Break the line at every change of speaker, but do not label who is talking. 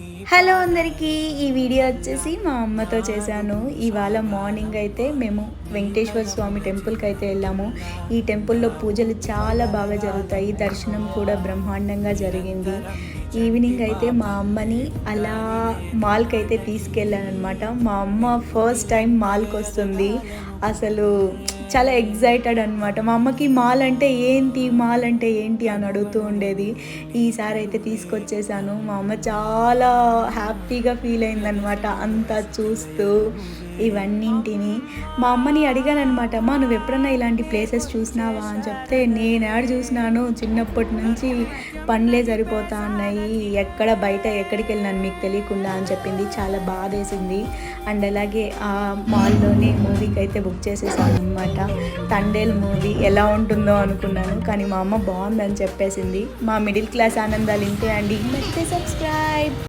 Hello అందరికీ ఈ video వచ్చేసి మా అమ్మతో చేశాను. ఇవాళ మార్నింగ్ అయితే మేము వెంకటేశ్వర స్వామి టెంపుల్కి అయితే వెళ్ళాము. ఈ టెంపుల్లో పూజలు చాలా బాగా జరుగుతాయి. దర్శనం కూడా బ్రహ్మాండంగా జరిగింది. ఈవినింగ్ అయితే మా అమ్మని అలా మాల్కి అయితే తీసుకెళ్ళాను అనమాట మా అమ్మ ఫస్ట్ టైం మాల్కి వస్తుంది. అసలు చాలా ఎగ్జైటెడ్ అనమాట మా అమ్మకి మాల్ అంటే ఏంటి మాల్ అంటే ఏంటి అని అడుగుతూ ఉండేది. ఈసారి అయితే తీసుకొచ్చేసాను. మా అమ్మ చాలా హ్యాపీగా ఫీల్ అయిందనమాట అంతా చూస్తూ. ఇవన్నింటిని మా అమ్మని అడిగానమాట అమ్మ నువ్వు ఎప్పుడన్నా ఇలాంటి ప్లేసెస్ చూసినావా? అని చెప్తే నేను యాడ్ చూసినాను. చిన్నప్పటి నుంచి పనులే సరిపోతా ఉన్నాయి ఎక్కడ బయట ఎక్కడికి వెళ్ళినాను మీకు తెలియకుండా అని చెప్పింది. చాలా బాధేసింది. అండ్ అలాగే ఆ మాల్లోనే మూవీకి అయితే బుక్ చేసేసాను అనమాట తండేల్ మూవీ ఎలా ఉంటుందో అనుకున్నాను. కానీ మా అమ్మ బాగుందని చెప్పేసింది. మా మిడిల్ క్లాస్ ఆనందాలు ఇంతే అండి. నచ్చితే సబ్స్క్రైబ్